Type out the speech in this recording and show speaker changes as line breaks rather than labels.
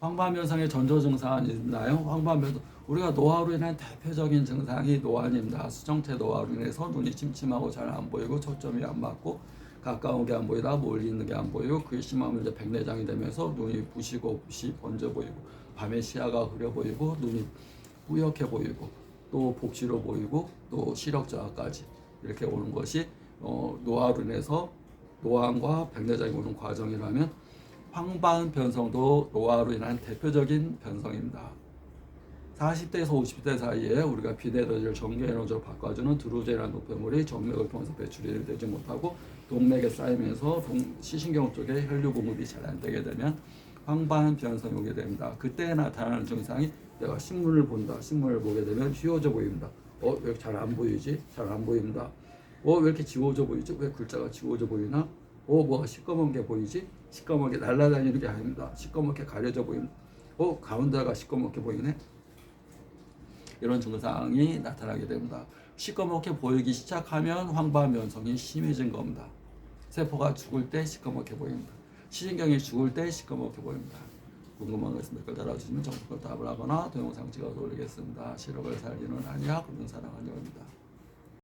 황반변성의 전조 증상이 있나요? 황반변성 우리가 노화로 인한 대표적인 증상이 노안입니다. 수정체 노화로 인해서 눈이 침침하고 잘 안 보이고 초점이 안 맞고 가까운 게 안 보이다 멀리 있는 게 안 보이고 그게 심하면 이제 백내장이 되면서 눈이 부시고 부시 번져 보이고 밤에 시야가 흐려 보이고 눈이 뿌옇게 보이고 또 복시로 보이고 또 시력 저하까지 이렇게 오는 것이 어, 노화로 인해서 노안과 백내장이 오는 과정이라면 황반 변성도 노화로 인한 대표적인 변성입니다. 40대에서 50대 사이에 우리가 비내도를 정교에너지로 바꿔주는 드루제라는 노폐물이 정맥을 통해서 배출이 되지 못하고 동맥에 쌓이면서 동- 시신경 쪽에 혈류 공급이 잘 안 되게 되면 황반 변성이 오게 됩니다. 그때 나타나는 증상이 내가 신문을 본다. 신문을 보게 되면 휘어져 보입니다. 어, 왜 잘 안 보이지? 잘 안 보입니다. 어, 왜 이렇게 지워져 보이지? 왜 글자가 지워져 보이나? 어, 뭐가 시꺼먼 게 보이지? 시꺼멓게 날아다니는 게 아닙니다. 시꺼멓게 가려져 보입니다. 어, 가운데가 시꺼멓게 보이네? 이런 증상이 나타나게 됩니다. 시꺼멓게 보이기 시작하면 황반변성이 심해진 겁니다. 세포가 죽을 때 시꺼멓게 보입니다. 시신경이 죽을 때 시꺼멓게 보입니다. 궁금한 거 있으면 댓글 달아주시면 정보를 답을 하거나 동영상 찍어서 올리겠습니다. 시력을 살리는 한의학 금융사랑 한의원입니다.